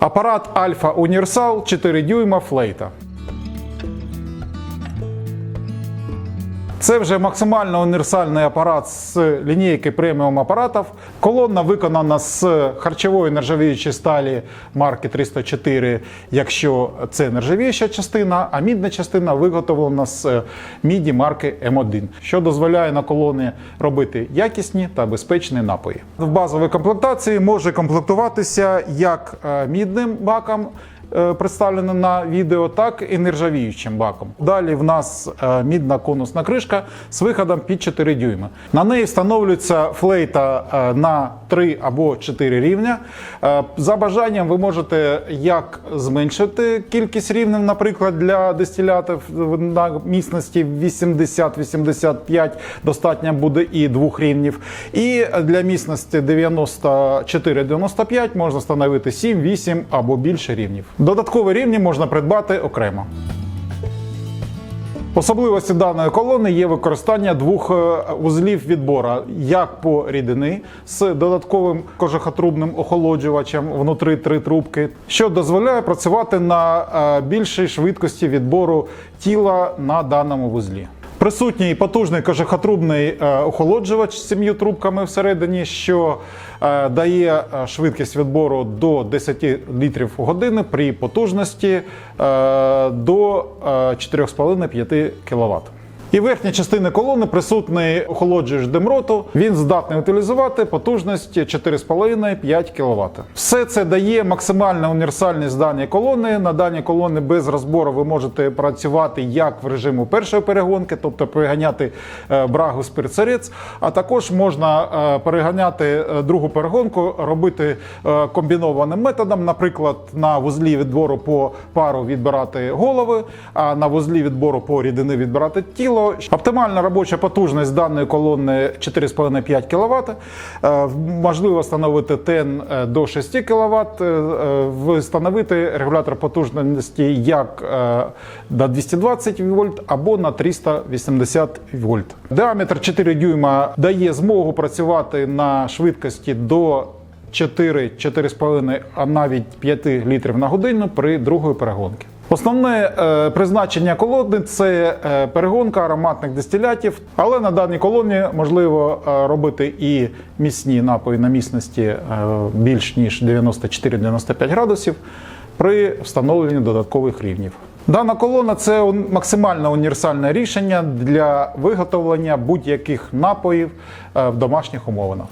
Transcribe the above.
Апарат Альфа Універсал 4 дюйма флейта. Це вже максимально універсальний апарат з лінійки преміум апаратів. Колонна виконана з харчової нержавіючої сталі марки 304, якщо це нержавіюча частина, а мідна частина виготовлена з міді марки М1, що дозволяє на колоні робити якісні та безпечні напої. В базовій комплектації може комплектуватися як е, мідним баком, е, представлено на відео, так і нержавіючим баком. Далі в нас е, мідна конусна кришка з виходом під 4 дюйма. На неї встановлюється флейта е, на 3 або 4 рівня. Е, За бажанням ви можете як зменшити кількість рівнів, наприклад, для дистилятів на міцності 80-85 достатньо буде і двох рівнів. І для міцності 94-95 можна встановити 7, 8 або більше рівнів. Додаткові рівні можна придбати окремо. Особливості даної колони є використання двох е, вузлів відбору, як по рідини з додатковим кожухотрубним охолоджувачем внутри три трубки, що дозволяє працювати на е, більшій швидкості відбору тіла на даному вузлі. Присутній потужний кожухотрубний е, охолоджувач з сім'ю трубками всередині, що е, дає е, швидкість відбору до 10 літрів в годину при потужності до е, 4,5-5 кВт. І верхня частина колони присутній охолоджувач демроту. Він здатний утилізувати потужність 4,5-5 кВт. Все це дає максимальну універсальність даної колони. На даній колоні без розбору ви можете працювати як в режиму першої перегонки, тобто переганяти е, брагу спирцерець, а також можна е, переганяти е, другу перегонку, робити комбінованим методом. Наприклад, на вузлі відбору по пару відбирати голови, а на вузлі відбору по рідини відбирати тіло. Оптимальна робоча потужність даної колони 4,5-5 кВт. Е, Можливо встановити тен е, до 6 кВт, встановити регулятор потужності як е, на 220 вольт або на 380 вольт. Діаметр 4 дюйма дає змогу працювати на швидкості до 4, 4,5, а навіть 5 літрів на годину при другої перегонки. Основне е, призначення колони це е, перегонка ароматних дистилятів, але на даній колоні можливо е, робити і міцні напої на міцності більш ніж 94-95 градусів при встановленні додаткових рівнів. Дана колона це максимально універсальне рішення для виготовлення будь-яких напоїв в домашніх умовах.